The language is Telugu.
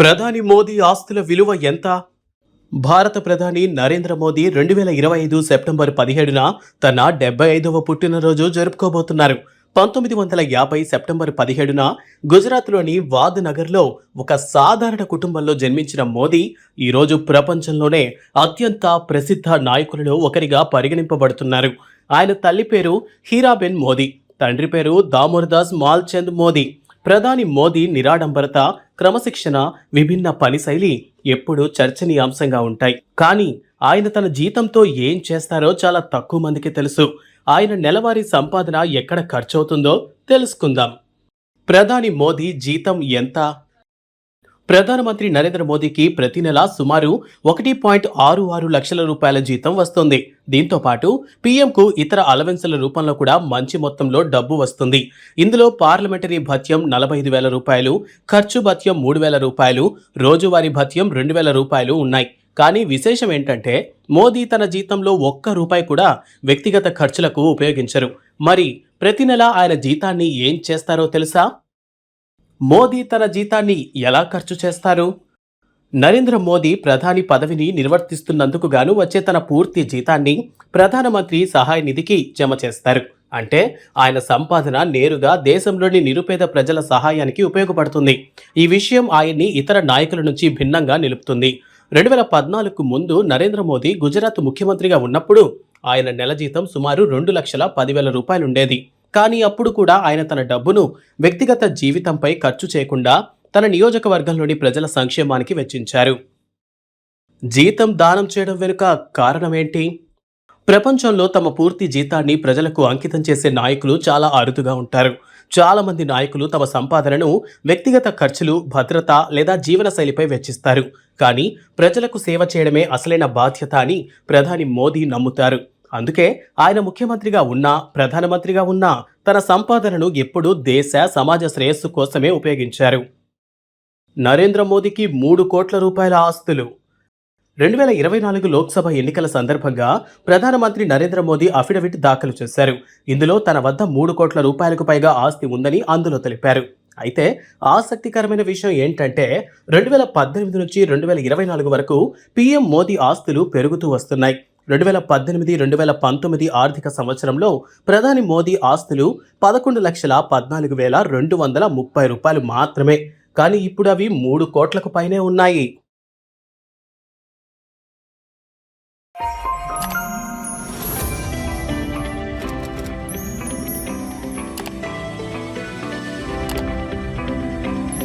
ప్రధాని మోదీ ఆస్తుల విలువ ఎంత? భారత ప్రధాని నరేంద్ర మోదీ రెండు వేల ఇరవై ఐదు సెప్టెంబర్ పదిహేడున తన డెబ్బై ఐదవ పుట్టినరోజు జరుపుకోబోతున్నారు. పంతొమ్మిది వందల యాభై సెప్టెంబర్ పదిహేడున గుజరాత్లోని వాద్ నగర్లో ఒక సాధారణ కుటుంబంలో జన్మించిన మోదీ ఈరోజు ప్రపంచంలోనే అత్యంత ప్రసిద్ధ నాయకులలో ఒకరిగా పరిగణింపబడుతున్నారు. ఆయన తల్లి పేరు హీరాబెన్ మోదీ తండ్రి పేరు దామోర్దాస్ మాల్చంద్ మోదీ. ప్రధాని మోదీ నిరాడంబరత క్రమశిక్షణ విభిన్న పని శైలి ఎప్పుడూ చర్చనీయాంశంగా ఉంటాయి. కానీ ఆయన తన జీతంతో ఏం చేస్తారో చాలా తక్కువ మందికి తెలుసు. ఆయన నెలవారీ సంపాదన ఎక్కడ ఖర్చవుతుందో తెలుసుకుందాం. ప్రధాని మోదీ జీతం ఎంత ప్రధానమంత్రి నరేంద్ర మోదీకి ప్రతి నెల సుమారు ఒకటి పాయింట్ ఆరు ఆరు లక్షల రూపాయల జీతం వస్తుంది. దీంతో పాటు పీఎంకు ఇతర అలవెన్సుల రూపంలో కూడా మంచి మొత్తంలో డబ్బు వస్తుంది. ఇందులో పార్లమెంటరీ భత్యం నలభై ఐదు వేల రూపాయలు ఖర్చు భత్యం మూడు వేల రూపాయలు రోజువారీ భత్యం రెండు వేల రూపాయలు ఉన్నాయి. కానీ విశేషం ఏంటంటే మోదీ తన జీతంలో ఒక్క రూపాయి కూడా వ్యక్తిగత ఖర్చులకు ఉపయోగించరు. మరి ప్రతి నెల ఆయన జీతాన్ని ఏం చేస్తారో తెలుసా? మోదీ తన జీతాన్ని ఎలా ఖర్చు చేస్తారు? నరేంద్ర మోదీ ప్రధాని పదవిని నిర్వర్తిస్తున్నందుకు గాను వచ్చే తన పూర్తి జీతాన్ని ప్రధానమంత్రి సహాయ నిధికి జమ చేస్తారు. అంటే ఆయన సంపాదన నేరుగా దేశంలోని నిరుపేద ప్రజల సహాయానికి ఉపయోగపడుతుంది. ఈ విషయం ఆయన్ని ఇతర నాయకుల నుంచి భిన్నంగా నిలుపుతుంది. రెండు వేల పద్నాలుగుకు ముందు నరేంద్ర మోదీ గుజరాత్ ముఖ్యమంత్రిగా ఉన్నప్పుడు ఆయన నెల జీతం సుమారు రెండు లక్షల పదివేల రూపాయలుండేది. కానీ అప్పుడు కూడా ఆయన తన డబ్బును వ్యక్తిగత జీవితంపై ఖర్చు చేయకుండా తన నియోజకవర్గంలోని ప్రజల సంక్షేమానికి వెచ్చించారు. జీతం దానం చేయడం వెనుక కారణమేంటి? ప్రపంచంలో తమ పూర్తి జీతాన్ని ప్రజలకు అంకితం చేసే నాయకులు చాలా అరుదుగా ఉంటారు. చాలామంది నాయకులు తమ సంపాదనను వ్యక్తిగత ఖర్చులు భద్రత లేదా జీవనశైలిపై వెచ్చిస్తారు. కానీ ప్రజలకు సేవ చేయడమే అసలైన బాధ్యత అని ప్రధాని మోదీ నమ్ముతారు. అందుకే ఆయన ముఖ్యమంత్రిగా ఉన్నా ప్రధానమంత్రిగా ఉన్నా తన సంపాదనను ఎప్పుడూ దేశ సమాజ శ్రేయస్సు కోసమే ఉపయోగించారు. నరేంద్ర మోదీకి మూడు కోట్ల రూపాయల ఆస్తులు. రెండు వేల ఇరవై నాలుగు లోక్సభ ఎన్నికల సందర్భంగా ప్రధానమంత్రి నరేంద్ర మోదీ అఫిడవిట్ దాఖలు చేశారు. ఇందులో తన వద్ద మూడు కోట్ల రూపాయలకు పైగా ఆస్తి ఉందని అందులో తెలిపారు. అయితే ఆసక్తికరమైన విషయం ఏంటంటే రెండు వేల పద్దెనిమిది నుంచి రెండు వేల ఇరవై నాలుగు వరకు పీఎం మోదీ ఆస్తులు పెరుగుతూ వస్తున్నాయి. రెండు వేల పద్దెనిమిది రెండు వేల పంతొమ్మిది ఆర్థిక సంవత్సరంలో ప్రధాని మోదీ ఆస్తులు పదకొండు లక్షల పద్నాలుగు వేల రెండు వందల ముప్పై రూపాయలు మాత్రమే. కానీ ఇప్పుడు అవి మూడు కోట్లకు పైనే ఉన్నాయి.